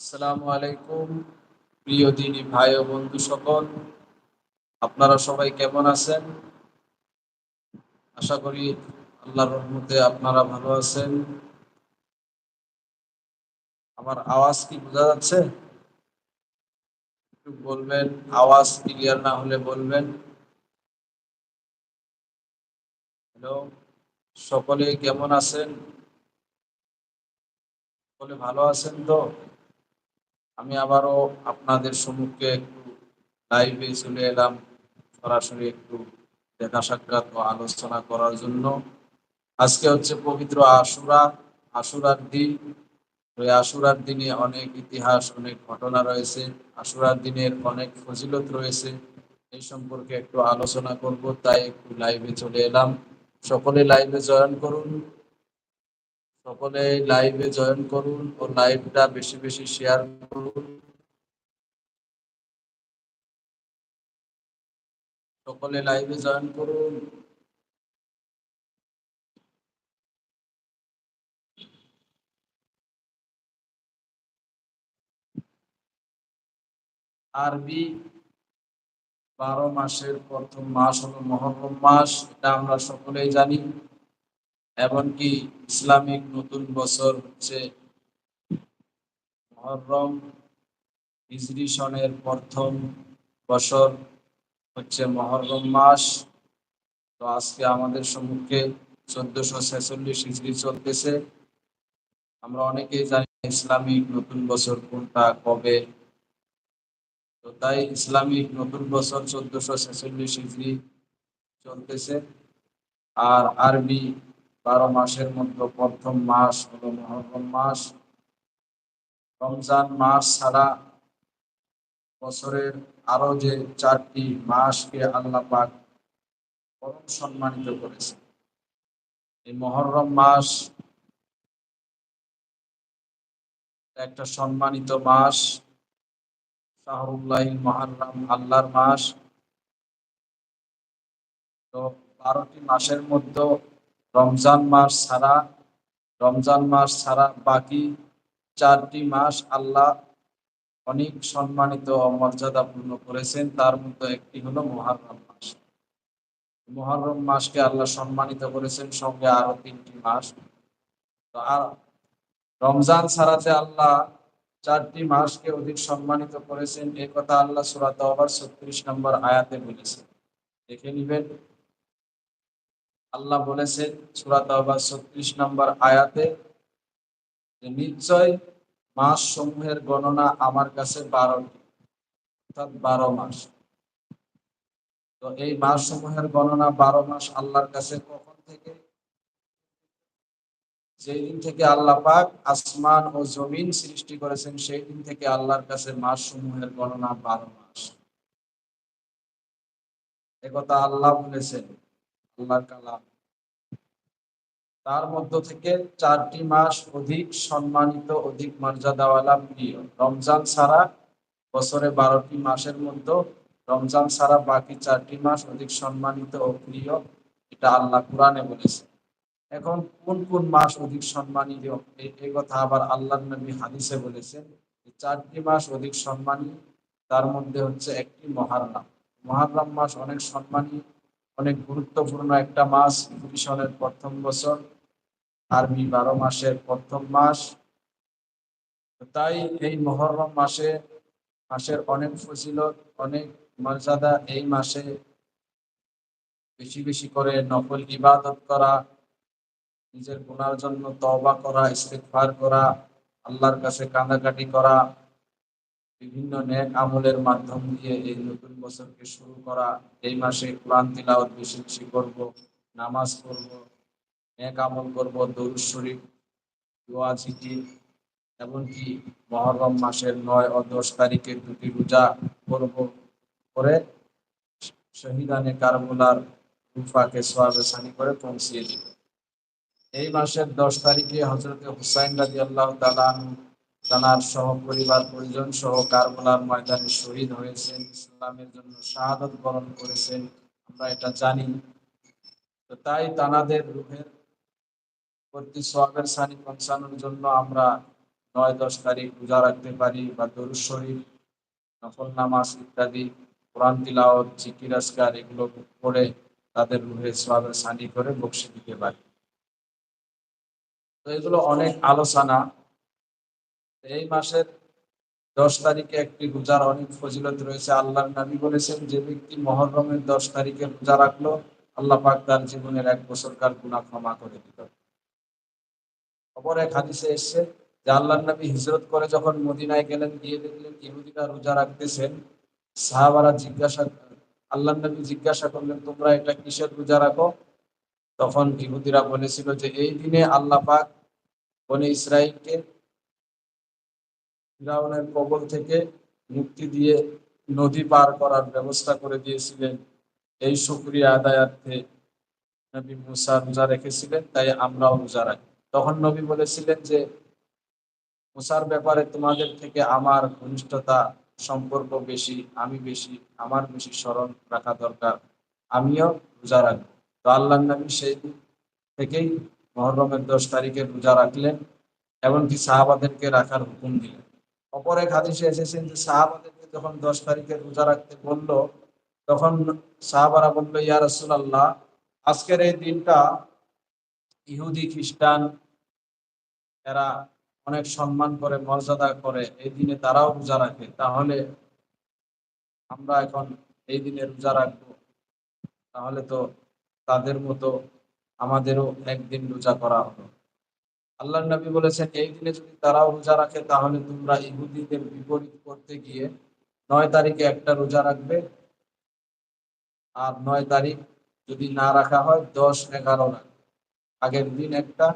আসসালামু আলাইকুম, প্রিয় দিনী ভাই ও বন্ধু সকল। আপনারা সবাই কেমন আছেন? আশা করি আল্লাহর রহমতে আপনারা ভালো আছেন। আমার আওয়াজ কি বোঝা যাচ্ছে? একটু বলবেন, আওয়াজ ক্লিয়ার না হলে বলবেন। হ্যালো, সকলে কেমন আছেন? সকলে ভালো আছেন তো? আমি আবারও আপনাদের সম্মুখে একটু লাইভে চলে এলাম। সরাসরি একটু দেখা সাক্ষাৎ ও আলোচনা করার জন্য। আজকে হচ্ছে পবিত্র আশুরা। আশুরার দিন। ওই আশুরার দিনে অনেক ইতিহাস, অনেক ঘটনা রয়েছে। আশুরার দিনের অনেক ফজিলত রয়েছে। এই সম্পর্কে একটু আলোচনা করব, তাই একটু লাইভে চলে এলাম। সকলে লাইভে জয়েন করুন। সকলে লাইভে জয়েন করুন ও লাইভটা বেশি বেশি শেয়ার করুন। সকলে লাইভে জয়েন করুন। আরবি বারো মাসের প্রথম মাস হলো মহরম মাস, এটা আমরা সকলেই জানি। এমনকি ইসলামিক নতুন বছর হচ্ছে মহরম, হিজরি সনের প্রথম বছর হচ্ছে মহরম মাস। তো আজকে আমাদের সম্মুখে চোদ্দশো ছেচল্লিশ হিজড়ি চলতেছে। আমরা অনেকেই জানি ইসলামিক নতুন বছর কোনটা, কবে। তো তাই ইসলামিক নতুন বছর চোদ্দশো ছেচল্লিশ হিজড়ি চলতেছে। আর আরবি বারো মাসের মধ্যে প্রথম মাস হলো মহরম মাস। রমজান মাস ছাড়া বছরের আরও যে চারটি মাসকে আল্লাহ পাক পরম সম্মানিত করেছে এই মহরম মাস একটা সম্মানিত মাস। শাহরুল্লাহ মহারাম আল্লাহর মাস। তো বারোটি মাসের মধ্যে রমজান মাস ছাড়া, রমজান মাস ছাড়া বাকি চারটি মাস আল্লাহ অনেক সম্মানিত ও মর্যাদাপূর্ণ করেছেন। তার মধ্যে একটি হলো মহারম মাস। মহারম মাসকে আল্লাহ সম্মানিত করেছেন সঙ্গে আরও তিনটি মাস। তো আর রমজান ছাড়াতে আল্লাহ চারটি মাসকে অধিক সম্মানিত করেছেন, এ কথা আল্লাহ সুরাত আবার ছত্রিশ নম্বর আয়াতে বলেছেন। দেখে নিবেন। আল্লাহ বলেছেন সুরাত ছত্রিশ নম্বর আয়াতে নিশ্চয় মাস সমূহের গণনা আমার কাছে বারোটি, অর্থাৎ বারো মাস। তো এই মাস সমূহের গণনা বারো মাস আল্লাহর কাছে কখন থেকে? যেই দিন থেকে আল্লাহ পাক আসমান ও জমিন সৃষ্টি করেছেন সেই দিন থেকে আল্লাহর কাছে মাস সমূহের গণনা বারো মাস। একথা আল্লাহ বলেছেন। আল্লাহর কালাম। তার মধ্য থেকে চারটি মাস অধিক সম্মানিত, অধিক মর্যাদাওয়ালা প্রিয়। রমজান ছাড়া বছরে বারোটি মাসের মধ্যে, রমজান ছাড়া বাকি চারটি মাস অধিক সম্মানিত ও প্রিয়, এটা আল্লাহ কোরআনে বলেছে। এখন কোন কোন মাস অধিক সম্মানিত এই কথা আবার আল্লাহ নবী হাদিসে বলেছেন চারটি মাস অধিক সম্মানী, তার মধ্যে হচ্ছে একটি মহারাম। মহারাম মাস অনেক সম্মানী অনেক গুরুত্বপূর্ণ একটা মাস মিশনের প্রথম বছর, আরবি বারো মাসের প্রথম মাস। তাই এই মহরম মাসে, মাসের অনেক ফজিলত, অনেক মর্যাদা এই মাসে বেশি বেশি করে নকল ইবাদত করা, নিজের গুনার জন্য তবা করা ইস্তেকফার করা, আল্লাহর কাছে কান্দাকাটি করা বিভিন্ন নেক আমলের মাধ্যম দিয়ে এই নতুন বছরকে শুরু করা। এই মাসে কোরআন তিলাওয়াত বেশি বেশি করব, নামাজ পড়ব, নেক আমল করব, দরুদ শরীফ, দোয়া, জিকির, এমনকি মহরম মাসের নয় ও দশ তারিখে দুটি রোজা করব। করে শহীদানে কারবুলার রুফাকে সোয়াবে সানি করে পৌঁছিয়ে দিবে। এই মাসের দশ তারিখে হজরত হুসাইন রাজি আল্লাহ তানার সহ পরিবার পরিজন সহ কারবালার ময়দানে শহীদ হয়েছেন। ইসলামের জন্য শাহাদত বরণ করেছেন। আমরা এটা জানি। তো তাই তানাদের রুহের প্রতি সোয়াবের সানি পৌঁছানোর জন্য আমরা নয় দশ তারিখ রোজা রাখতে পারি বা দরুদ শরীফ, নফল নামাজ ইত্যাদি, কোরআন তিলাওয়াত, জিকির আসকার এগুলো করে তাদের রুহে সোয়াবের সানি করে বকশি দিতে পারি। তো এগুলো অনেক আলোচনা। এই মাসের দশ তারিখে একটি রোজার অনেক ফজিলত রয়েছে। আল্লাহ নবী বলেছেন, যে ব্যক্তি মহরমের দশ তারিখে রোজা রাখল, আল্লাহ পাক তার জীবনের এক বছরকার গুণা ক্ষমা করে দিল। অপর এক হাদিসে এসছে যে আল্লাহ নবী হিজরত করে যখন মদিনায় গেলেন, গিয়ে দেখলেন ইহুদিরা রোজা রাখতেছেন। সাহাবারা জিজ্ঞাসা আল্লাহ নবী জিজ্ঞাসা করলেন, তোমরা এটা কিসের রোজা রাখো? তখন ইহুদিরা বলেছিল যে, এই দিনে আল্লাহ পাক বনে ইসরায়েলকে ফিরাউনের কবল থেকে মুক্তি দিয়ে নদী পার করার ব্যবস্থা করে দিয়েছিলেন। এই শুক্রিয়া আদায়ার্থে নবী মুসা রোজা রেখেছিলেন, তাই আমরাও রোজা রাখি। তখন নবী বলেছিলেন যে, মুসার ব্যাপারে তোমাদের থেকে আমার ঘনিষ্ঠতা সম্পর্ক বেশি, আমি বেশি, আমার বেশি স্মরণ রাখা দরকার, আমিও রোজা রাখব। তো আল্লাহ নবী সেই দিন থেকেই মহরমের দশ তারিখে রোজা রাখলেন, এমনকি সাহাবাদেরকে রাখার হুকুম দিলেন। অপর এক হাদিসে এসেছেন যে সাহাবাদেরকে যখন দশ তারিখে রোজা রাখতে বলল, তখন সাহাবারা বলল, ইয়া রসুল্লাহ আজকের এই দিনটা ইহুদি, খ্রিস্টান, এরা অনেক সম্মান করে, মর্যাদা করে, এই দিনে তারাও রোজা রাখে। তাহলে আমরা এখন এই দিনে রোজা রাখব। তাহলে তো তাদের মতো আমাদেরও একদিন রোজা করা হলো। আল্লাহ নবী বলেছেন, এই দিনে যদি তারাও রোজা রাখে, তাহলে তোমরা ইহুদিদের বিপরীত করতে গিয়ে নয় তারিখে একটা রোজা রাখবে আর নয় তারিখ যদি না রাখা হয়, দশ এগারো রাখবে আগের দিন একটা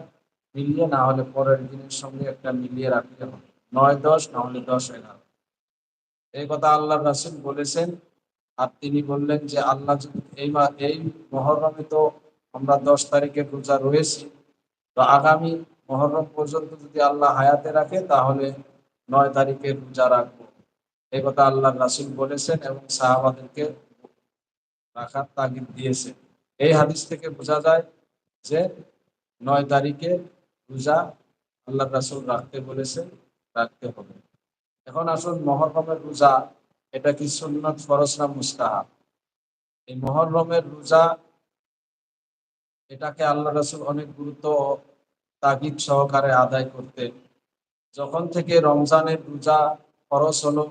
মিলিয়ে, না হলে পরের দিনের সঙ্গে একটা মিলিয়ে রাখতে হবে। নয় দশ, না হলে দশ এগারো। এই কথা আল্লাহ রাসুল বলেছেন আর তিনি বললেন যে, আল্লাহ এই এই মহরমে তো আমরা দশ তারিখে রোজা রয়েছি, তো আগামী মহরম পর্যন্ত যদি আল্লাহ হায়াতে রাখে, তাহলে নয় তারিখে রোজা রাখব। এই কথা আল্লাহ রাসুল বলেছেন এবং সাহাবাদেরকে রাখার তাগিদ দিয়েছেন। এই হাদিস থেকে বোঝা যায় যে নয় তারিখে রোজা আল্লাহ রাসুল রাখতে বলেছেন, রাখতে হবে। এখন আসুন মহরমের রোজা, এটা কি সুন্নত, ফরজ না মুস্তাহাব? এই মহরমের রোজা, এটাকে আল্লাহ রাসুল অনেক গুরুত্ব তাগিদ সহকারে আদায় করতেন যখন থেকে রমজানের রোজা খরচ হলো,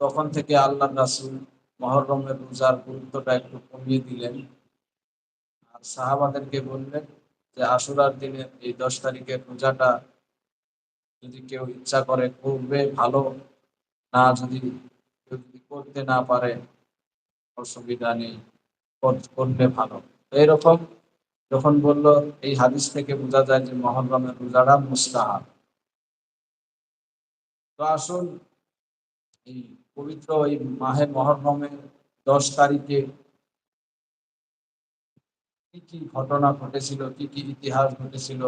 তখন থেকে আল্লাহ রাসুল মহরমের রোজার গুরুত্বটা একটু কমিয়ে দিলেন। আর সাহাবাদেরকে বললেন যে, আশুরার দিনে এই দশ তারিখের রোজাটা যদি কেউ ইচ্ছা করে করবে ভালো, না যদি কেউ যদি করতে না পারে, অসুবিধা নেই করলে ভালো। এরকম যখন বলল, এই হাদিস থেকে বোঝা যায় যে মহরমের রোজাটা মুস্তাহাব। তো আসুন, এই পবিত্র এই মাহে মহরমের দশ তারিখে কি কি ঘটনা ঘটেছিল, কি কি ইতিহাস ঘটেছিল?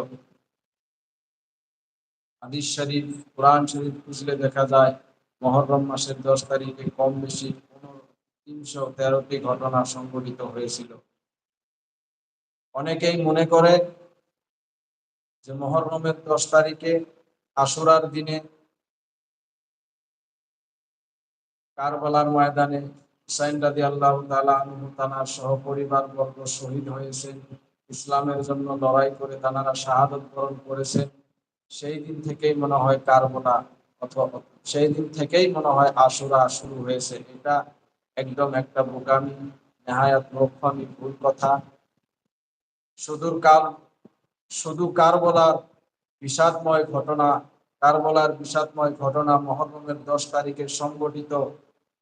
হাদিস শরীফ, কোরআন শরীফ খুঁজলে দেখা যায়, মহরম মাসের দশ তারিখে কম বেশি পনেরো, তিনশো তেরোটি ঘটনা সংঘটিত হয়েছিল। অনেকেই মনে করে যে মহরমের দশ তারিখে আশুরার দিনে কারবালার ময়দানে আল্লাহ তানার সহপরিবার বর্গ শহীদ ইসলামের জন্য লড়াই করে তানারা শাহাদত বরণ সেই দিন থেকেই মনে হয় কারবালা অথবা সেই দিন থেকেই মনে হয় আশুরা শুরু হয়েছে। এটা একদম একটা বোকামি, নেহায়াত মূর্খামি ভুল কথা। সুদূর কাল শুধু কারবলার বিষাদময় ঘটনা কারবলার বিষাদময় ঘটনা মহরমের দশ তারিখে সংগঠিত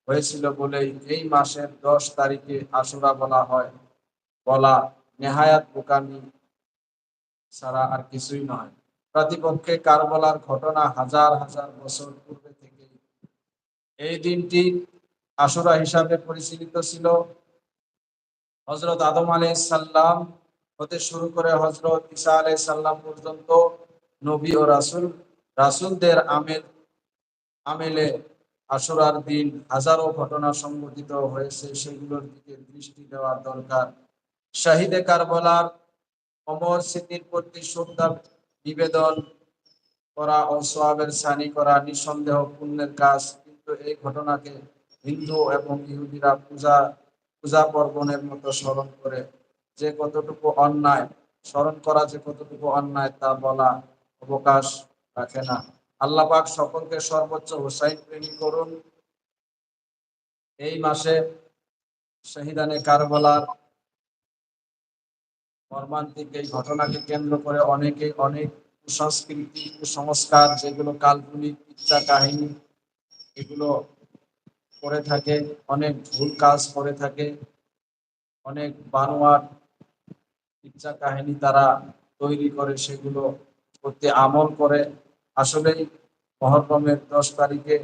হয়েছিল বলেই এই মাসের দশ তারিখে আশুরা বলা হয়। বলা নেহায়াত বোকামি ছাড়া আর কিছুই নয়। প্রতিপক্ষে কারবলার ঘটনা হাজার হাজার বছর পূর্বে থেকে এই দিনটি আশুরা হিসাবে পরিচালিত ছিল। হজরত আদম আলাই সাল্লাম হতে শুরু করে হজরত ইসা আলাই সাল্লাম পর্যন্ত নবী ও রাসুল, রাসুলদের আমেল, আমেলে আশুরার দিন হাজারো ঘটনা সংঘটিত হয়েছে, সেগুলোর দিকে দৃষ্টি দেওয়া দরকার। শাহিদে কারবলার অমর স্মৃতির প্রতি শ্রদ্ধা নিবেদন করা ও সোয়াবের সানি করা নিঃসন্দেহ পুণ্যের কাজ। কিন্তু এই ঘটনাকে হিন্দু এবং ইহুদিরা পূজা পূজা পর্বণের মতো স্মরণ করে। যে কতটুকু অন্যায়, স্মরণ করা যে কতটুকু অন্যায় তা বলা অবকাশ রাখে না। আল্লাহ পাক সকলকে সর্বোচ্চ হুসাইন প্রেমী করুন। এই মাসে শহীদানে কারবালার মর্মান্তিক এই ঘটনাকে কেন্দ্র করে অনেকে অনেক কুসংস্কৃতি, কুসংস্কার, যেগুলো কাল্পনিক ইচ্ছা, কাহিনী, এগুলো করে থাকে, অনেক ভুল কাজ করে থাকে, অনেক বানোয়ার ইচ্ছা কাহিনী তারা তৈরি করে, সেগুলো করতে আমল করে। আসলেই মহরমের দশ তারিখে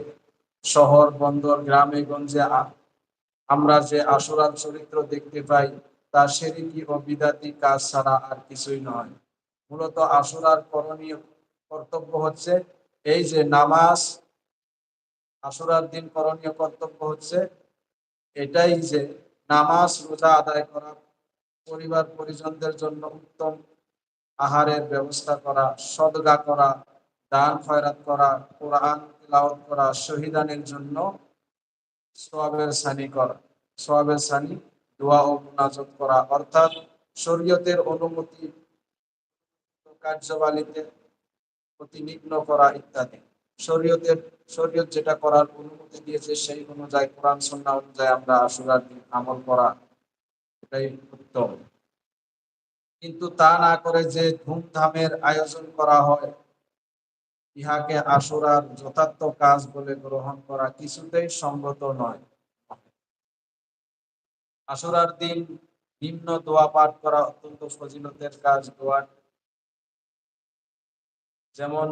শহর, বন্দর, গ্রামে, গঞ্জে আমরা যে আসরার চরিত্র দেখতে পাই, তা সেরিকি ও বিদাতি কাজ ছাড়া আর কিছুই নয়। মূলত আসরার করণীয় কর্তব্য হচ্ছে, এই যে নামাজ, আসরার দিন করণীয় কর্তব্য হচ্ছে, এটাই যে নামাজ রোজা আদায় করা পরিবার পরিজনদের জন্য উত্তম আহারের ব্যবস্থা করা, সদগা করা, দান খয়রাত করা, কোরআন তেলাওয়াত করা, শহীদানের জন্য সোয়াবের সানি করা, সোয়াবের সানি, দোয়া ও মুনাজত করা। অর্থাৎ শরীয়তের অনুমতি, কার্যবালিতে প্রতিনিগ্ন করা ইত্যাদি। শরীয়তের, শরীয়ত যেটা করার অনুমতি দিয়েছে সেই অনুযায়ী, কোরআন সন্না অনুযায়ী আমরা আসুরার দিন আমল করা এটাই উত্তম। কিন্তু তা না করে যে ধুমধামের আয়োজন করা হয়, ইহাকে আসুরার যথার্থ কাজ বলে গ্রহণ করা কিছুতেই সঙ্গত নয়। আসুরার দিন নিম্ন দোয়া পাঠ করা অত্যন্ত ফজিলতের কাজ, দোয়া যেমন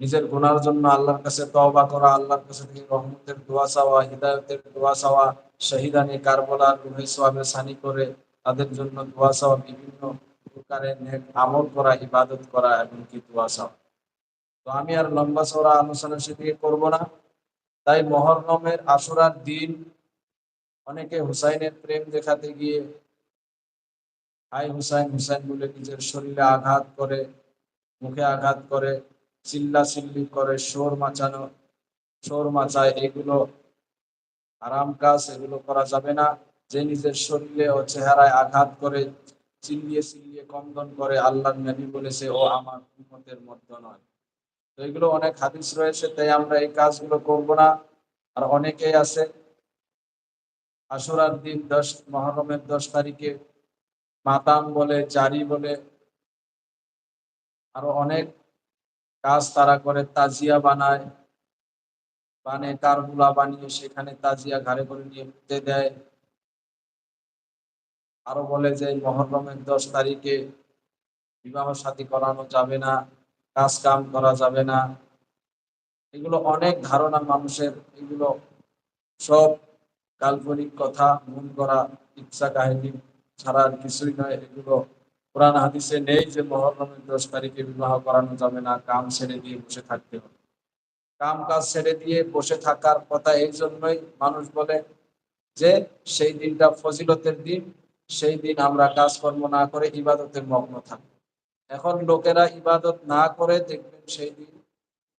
নিজের গুনার জন্য আল্লাহর কাছে তওবা করা, আল্লাহর কাছে থেকে রহমতের দোয়া চাওয়া, হৃদায়তের দোয়া চাওয়া শহীদানি কারবলার রুহে সোয়াবে সানি করে তাদের জন্য দোয়া চাওয়া বিভিন্ন প্রকারের নেক আমল করা, ইবাদত করা এবং কি দোয়া চাওয়া তো আমি আর লম্বা চড়া আলোচনা সেদিকে করব না। তাই মহরমের আসুরার দিন অনেকে হুসাইনের প্রেম দেখাতে গিয়ে, হাই হুসাইন হুসাইন বলে নিজের শরীরে আঘাত করে, মুখে আঘাত করে চিল্লা চিল্লি করে, শোর মাচানো, শোর মাচায় এগুলো আরাম কাজ এগুলো করা যাবে না। যে নিজের শরীরে ও চেহারায় আঘাত করে, চিল্লিয়ে চিল্লিয়ে কন্দন করে আল্লাহ নবী বলেছে ও আমার উন্মতের মধ্য নয়। তো এগুলো অনেক হাদিস রয়েছে, তাই আমরা এই কাজগুলো করব না। আর অনেকেই আছে, আশুরার দিন দশ, মহরমের দশ তারিখে মাতাম বলে, জারি বলে, আরও অনেক কাজ তারা করে, তাজিয়া বানায় বানে কারগুলা বানিয়ে সেখানে তাজিয়া ঘাড়ে করে নিয়ে উঠতে দেয়। আরও বলে যে, মহরমের দশ তারিখে বিবাহ সাথী করানো যাবে না কাজ কাম করা যাবে না। এগুলো অনেক ধারণা মানুষের, এগুলো সব কাল্পনিক কথা, মন করা ইচ্ছা কাহিনী ছাড়া আর কিছুই নয়। এগুলো কোরআন হাদিসে নেই যে, মহরমের দশ তারিখে বিবাহ করানো যাবে না, কাম ছেড়ে দিয়ে বসে থাকতে হবে। কাম কাজ ছেড়ে দিয়ে বসে থাকার কথা এই জন্যই মানুষ বলে যে, সেই দিনটা ফজিলতের দিন, সেই দিন আমরা কাজকর্ম না করে ইবাদতের মগ্ন থাকব এখন লোকেরা ইবাদত না করে দেখবেন সেই দিন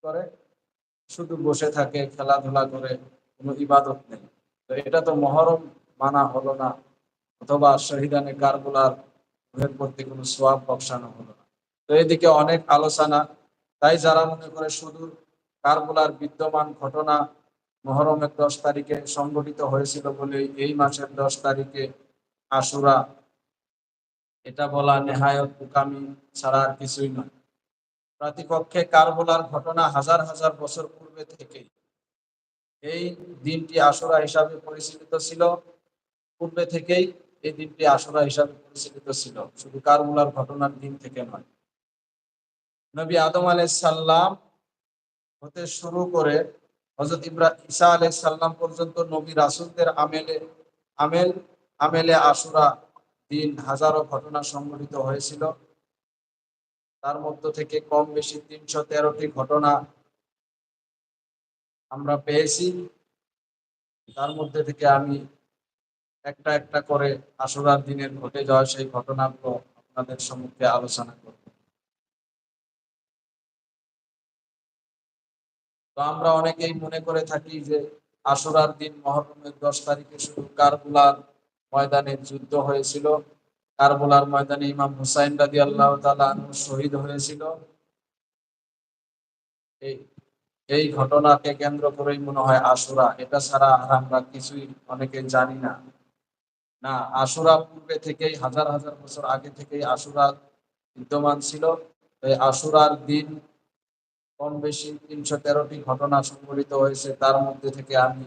করে? শুধু বসে থাকে, খেলাধুলা করে, কোনো ইবাদত নেই। তো এটা তো মহরম মানা হলো না, অথবা শহীদানে কারগুলার এর প্রতি কোনো সোয়াব বক্সানো হলো না। তো এদিকে অনেক আলোচনা, তাই যারা মনে করে শুধু কারগুলার বিদ্যমান ঘটনা মহরমের দশ তারিখে সংগঠিত হয়েছিল বলে এই মাসের দশ তারিখে আশুরা, এটা বলা নেহায়ত বুকামি ছাড়া আর কিছুই নয়। প্রতিপক্ষে কারবলার ঘটনা হাজার হাজার বছর পূর্বে থেকে এই দিনটি আসরা হিসাবে পরিচালিত ছিল। পূর্বে থেকেই এই দিনটি আসরা হিসাবে পরিচালিত ছিল, শুধু কারবলার ঘটনার দিন থেকে নয়। নবী আদম সাল্লাম হতে শুরু করে হজরত ইব্রাহ ঈসা আলহ সাল্লাম পর্যন্ত নবী রাসুলদের আমেলে, আমেল, আমেলে আশুরা দিন হাজারো ঘটনা সংঘটিত হয়েছিল। তার মধ্য থেকে কম বেশি তিনশো তেরোটি ঘটনা আমরা পেয়েছি। তার মধ্যে থেকে আমি একটা একটা করে আশুরার দিনের ঘটে যাওয়া সেই ঘটনাগুলো আপনাদের সম্মুখে আলোচনা করব। তো আমরা অনেকেই মনে করে থাকি যে আশুরার দিন মহরমের দশ তারিখে শুধু কারবুলার ময়দানে যুদ্ধ হয়েছিল। কারবুলার ময়দানে ইমাম হুসাইন রাজি আল্লাহ শহীদ হয়েছিল। এই ঘটনাকে কেন্দ্র করেই মনে হয় আশুরা। এটা ছাড়া আর আমরা কিছুই অনেকে জানি না। না, আশুরা পূর্বে থেকেই, হাজার হাজার বছর আগে থেকেই আশুরা বিদ্যমান ছিল। এই আশুরার দিন কম বেশি তিনশো তেরোটি ঘটনা সংঘটিত হয়েছে, তার মধ্যে থেকে আমি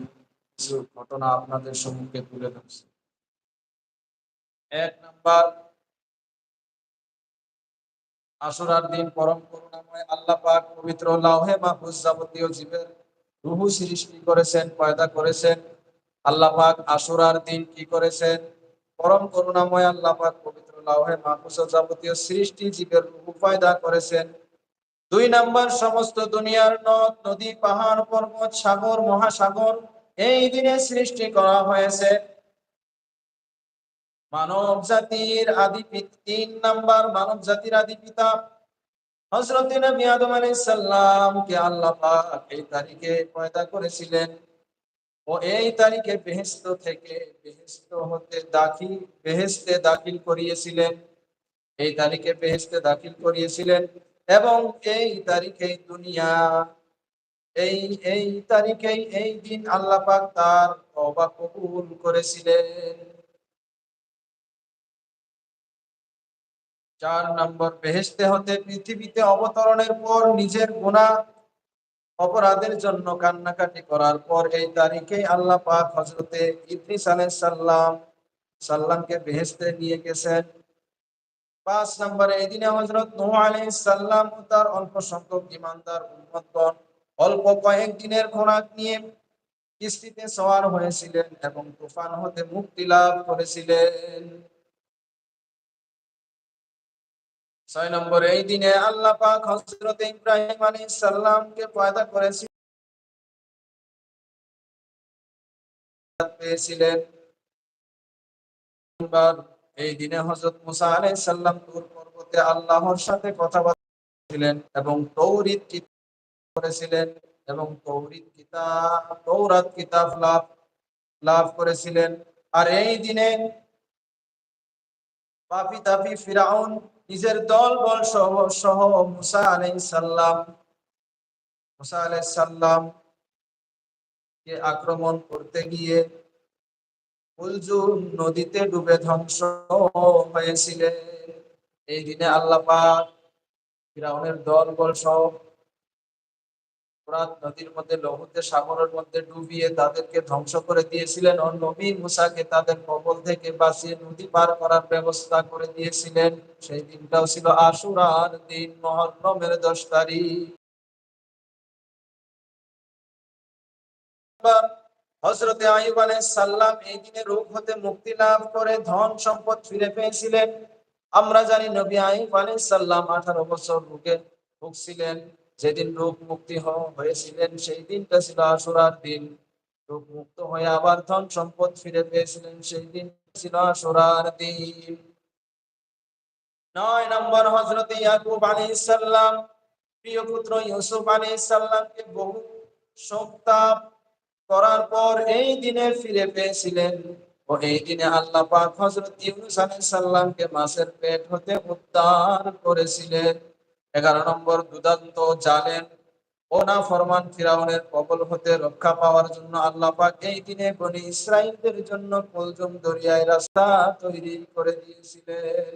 কিছু ঘটনা আপনাদের সম্মুখে তুলে ধরছি। এক নাম্বার আশুরার দিন পরম করুণাময় আল্লাহ পাক পবিত্র লাউহে মাহফুজ যাবতীয় জীবের রুহু সৃষ্টি করেছেন, পয়দা করেছেন। আল্লাহ পাক আশুরার দিন কি করেছেন? পরম করুণাময় আল্লাহ পাক পবিত্র লাউহে মাহফুজ যাবতীয় সৃষ্টি জীবের রুহু পয়দা করেছেন। দুই নাম্বার সমস্ত দুনিয়ার নদ, নদী, পাহাড়, পর্বত, সাগর, মহাসাগর, এই দিনে সৃষ্টি করা হয়েছে। মানব জাতির আদি তিন নাম্বার মানব জাতির আদি পিতা আল্লাহ এই তারিখে পয়দা করেছিলেন। ও এই তারিখে বেহেশত থেকে বেহেশত হতে দাখিল, বেহেশতে দাখিল করিয়েছিলেন। এই তারিখে বেহেশতে দাখিল করিয়েছিলেন। এবং এই তারিখেই দুনিয়া, এই এই তারিখেই এই দিন আল্লাহ পাক তার তওবা কবুল করেছিলেন। চার নম্বর, বেহেশতে হতে পৃথিবীতে অবতরণের পর নিজের গুনাহ, অপরাধের জন্য কান্নাকাটি করার পর এই তারিখে আল্লাহ পাক হজরতে ইদ্রিস আলাইহিস সালাম সাল্লামকে বেহেশতে নিয়ে গেছেন। পাঁচ নম্বরে এই দিনে হজরত নূহ আলাইহিস সালাম তার অল্প সংখ্যক ইমানদার উম্মতগণ অল্প কয়েক দিনের খোরাক নিয়ে কিস্তিতে সওয়ার হয়েছিলেন এবং তুফান হতে মুক্তি লাভ করেছিলেন। ছয় নম্বরে, এই দিনে আল্লাহ পাক হযরত ইব্রাহিম আলাইহিস সালামকে পয়দা করেছিলেন। পেয়েছিলেন। এই দিনে হযরত মুসা আলাইহিস সালাম তুর পর্বতে আল্লাহর সাথে কথাবার্তা ছিলেন এবং তৌরিত করেছিলেন এবং তৌরিত কিতাব তৌরাত কিতাব লাভ লাভ করেছিলেন। আর এই দিনে পাপি তাপি ফিরাউন নিজের দল বল সহ সহ মুসা আলাইহিস সালাম, মুসা আলাইহিস সালাম কে আক্রমণ করতে গিয়ে কুলজুম নদীতে ডুবে ধ্বংস হয়েছিলেন এই দিনে আল্লাহ পাক ফিরাউনের দল বল সহ ফোরাত নদীর মধ্যে, লৌহতে, সাগরের মধ্যে ডুবিয়ে তাদেরকে ধ্বংস করে দিয়েছিলেন ও নবী মুসাকে তাদের কবল থেকে বাঁচিয়ে নদী পার করার ব্যবস্থা করে দিয়েছিলেন। সেই দিনটাও ছিল আশুরার দিন, মহরমের দশ তারিখ। হজরতে আইব সালাম এই দিনে রোগ হতে মুক্তি লাভ করে ধন সম্পদ ফিরে পেয়েছিলেন। আমরা জানি নবী আইব সালাম আঠারো বছর রোগে ভুগছিলেন। যেদিন রোগ মুক্তি হয়েছিলেন, সেই দিনটা ছিল আশুরার দিন। রোগ মুক্ত হয়ে আবার ধন সম্পদ ফিরে পেয়েছিলেন, সেই দিন ছিল আশুরার দিন। নয় নম্বর হজরত ইয়াকুব আলাইহিস সালাম, প্রিয় পুত্র ইউসুফ আলাইহিস সালামকে বহু শোকতাপ করার পর এই দিনে ফিরে পেয়েছিলেন। ও এই দিনে আল্লাহ পাক হযরত ইউনূস আলাইহিস সালামকে মাছের পেট হতে উদ্ধার করেছিলেন। এগারো নম্বর, দুদান্ত জালেম ও না ফরমান ফিরাউনের কবল হতে রক্ষা পাওয়ার জন্য আল্লাহ পাক এই দিনে বনি ইসরাইলদের জন্য কলজম দরিয়ায় রাস্তা তৈরি করে দিয়েছিলেন।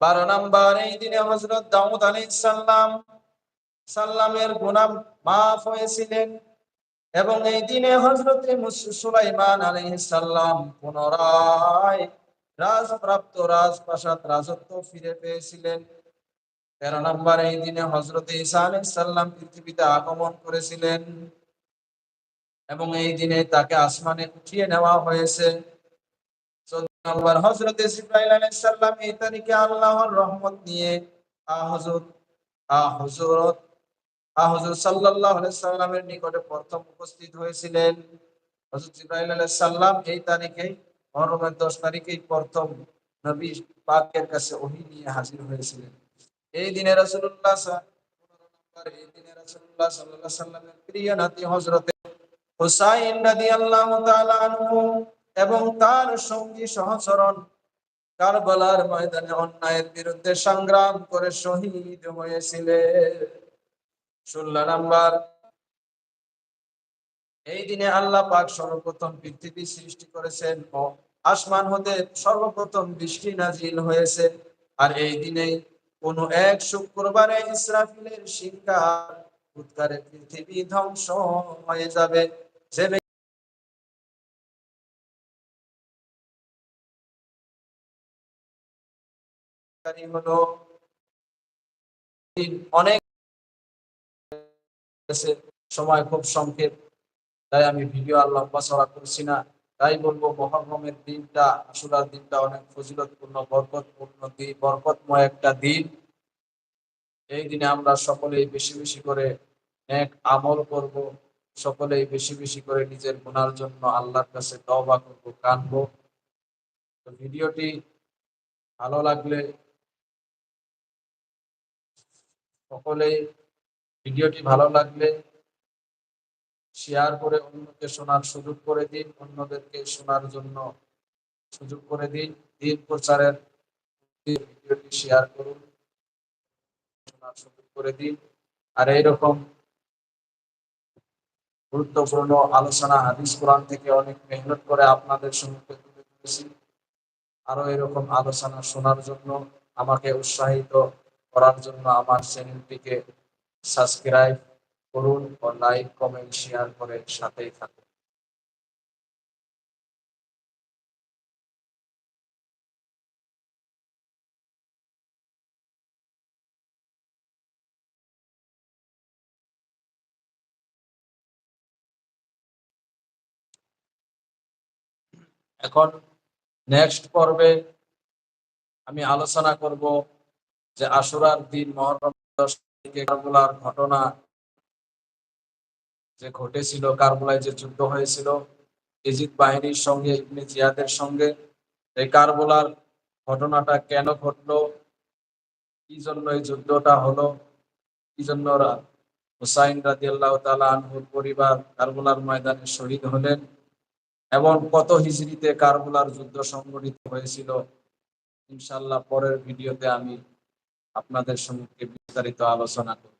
বারো নম্বর, এই দিনে হযরত দাউদ আলাইহিস সালাম সাল্লামের গুনাহ মাফ হয়েছিলেন। এবং এই দিনে হজরতে সুলাইমান আলাইহিস সালাম পুনরায় রাজপ্রাপ্ত রাজপ্রাসাদ রাজত্ব ফিরে পেয়েছিলেন। তেরো নম্বর এই দিনে হজরত ঈসা আলাইহিস সালাম পৃথিবীতে আগমন করেছিলেন এবং এই দিনে তাকে আসমানে উঠিয়ে নেওয়া হয়েছে। চোদ্দ নম্বর হজরত ইসরাইল আলাইহিস সালাম এই তারিখে আল্লাহর রহমত নিয়ে, আ হজরত আ হজরত আলাইহি সাল্লামের নিকটে প্রথম উপস্থিত হয়েছিলেন। জিবরাইল আলাইহিস সালাম এই তারিখে মুহররমের 10 তারিখেই প্রথম নবী পাকের কাছে নিয়ে হাজির হয়েছিলেন। এই দিনে তাআলা এবং তার সঙ্গী সহচরণ কারবালার ময়দানে অন্যায়ের বিরুদ্ধে সংগ্রাম করে শহীদ হয়েছিলেন। ষোলো নাম্বার। এই দিনে আল্লাহ পাক সর্বপ্রথম পৃথিবী সৃষ্টি করেছেন ও আসমান হতে সর্বপ্রথম বৃষ্টি নাজিল হয়েছে। আর এই দিনে কোন এক শুক্রবারে ইসরাফিলের শিক্ষা উৎকারে পৃথিবী ধ্বংস হয়ে যাবে। যে হলো, অনেক সময় খুব সংক্ষেপ তাই আমি ভিডিও আর লম্বা চড়া করছি না। তাই বলব, মহরমের দিনটা আসুরার দিনটা অনেক ফজিলতপূর্ণ, বরকতপূর্ণ দিন, বরকতময় একটা দিন। এই দিনে আমরা সকলেই বেশি বেশি করে এক আমল করব। সকলেই বেশি বেশি করে নিজের গুনার জন্য আল্লাহর কাছে তওবা করব, কানবো। তো ভিডিওটি ভালো লাগলে সকলেই ভিডিওটি ভালো লাগলে শেয়ার করে অন্যকে শোনার সুযোগ করে দিন, অন্যদেরকে শোনার জন্য সুযোগ করে দিন। দিন প্রচারের ভিডিওটি শেয়ার করুন, শোনার সুযোগ করে দিন। আর এইরকম গুরুত্বপূর্ণ আলোচনা হাদিস কোরআন থেকে অনেক মেহনত করে আপনাদের সম্মুখে তুলে ধরেছি। আরও এরকম আলোচনা শোনার জন্য, আমাকে উৎসাহিত করার জন্য আমার চ্যানেলটিকে সাবস্ক্রাইব করুন ও লাইক, কমেন্ট, শেয়ার করে সাথেই থাকুন। এখন নেক্সট পর্বে আমি আলোচনা করব যে আশুরার দিন মহরম দশ কারবুলার ঘটনা যে ঘটেছিল, কারবুলায় যে যুদ্ধ হয়েছিল ইজিদ বাহিনীর সঙ্গে, ইবনে জিয়াদের সঙ্গে, এই কারবুলার ঘটনাটা কেন ঘটলো? কি জন্য এই যুদ্ধটা হলো? কি জন্য হুসাইন রাজি আল্লাহ তালা আনহুর পরিবার কারবুলার ময়দানে শহীদ হলেন এবং কত হিজড়িতে কারবুলার যুদ্ধ সংগঠিত হয়েছিল? ইনশাল্লাহ পরের ভিডিওতে আমি আপনাদের সম্মুখে বিস্তারিত আলোচনা করব।